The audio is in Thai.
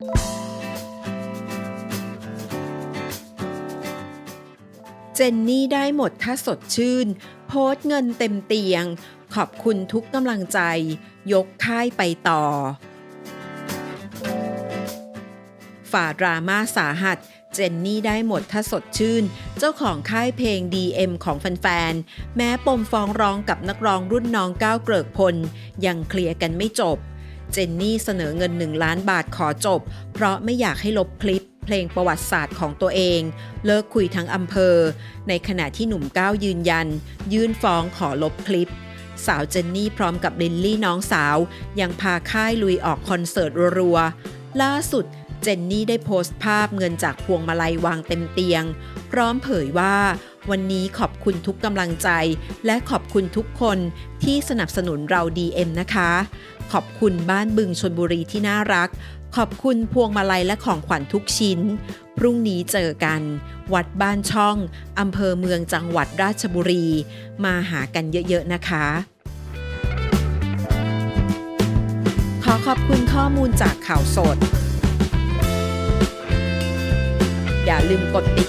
เจนนี่ได้หมดถ้าสดชื่น โพสเงินเต็มเตียง ขอบคุณทุกกำลังใจ ยกค่ายไปต่อ ฝ่าดราม่าสาหัสเจนนี่ได้หมดถ้าสดชื่น เจ้าของค่ายเพลง DM ของแฟนๆ แม้ปมฟ้องร้องกับนักร้องรุ่นน้องก้าวเกริกพล ยังเคลียร์กันไม่จบ เจนนี่เสนอเงิน 1 ล้านบาทขอจบ เพราะไม่อยากให้ลบคลิปเพลงประวัติศาสตร์ของตัวเอง เลิกคุยทั้งอำเภอ ในขณะที่หนุ่มก้าวยืนยัน ยื่นฟ้องขอลบคลิป สาวเจนนี่พร้อมกับลินลี่น้องสาว ยังพาค่ายลุยออกคอนเสิร์ตรัวๆล่าสุดเจนนี่ได้โพสต์ภาพเงินจากพวงมาลัยวางเต็มเตียง พร้อมเผยว่า วันนี้ขอบคุณทุกกำลังใจ และขอบคุณทุกคนที่สนับสนุนเรา DM นะคะ ขอบคุณบ้านบึงชนบุรีที่น่ารัก ขอบคุณพวงมาลัยและของขวัญทุกชิ้น พรุ่งนี้เจอกัน วัดบ้านช่องอำเภอเมืองจังหวัดราชบุรี มาหากันเยอะๆนะคะขอขอบคุณข้อมูลจากข่าวสด อย่าลืมกดติด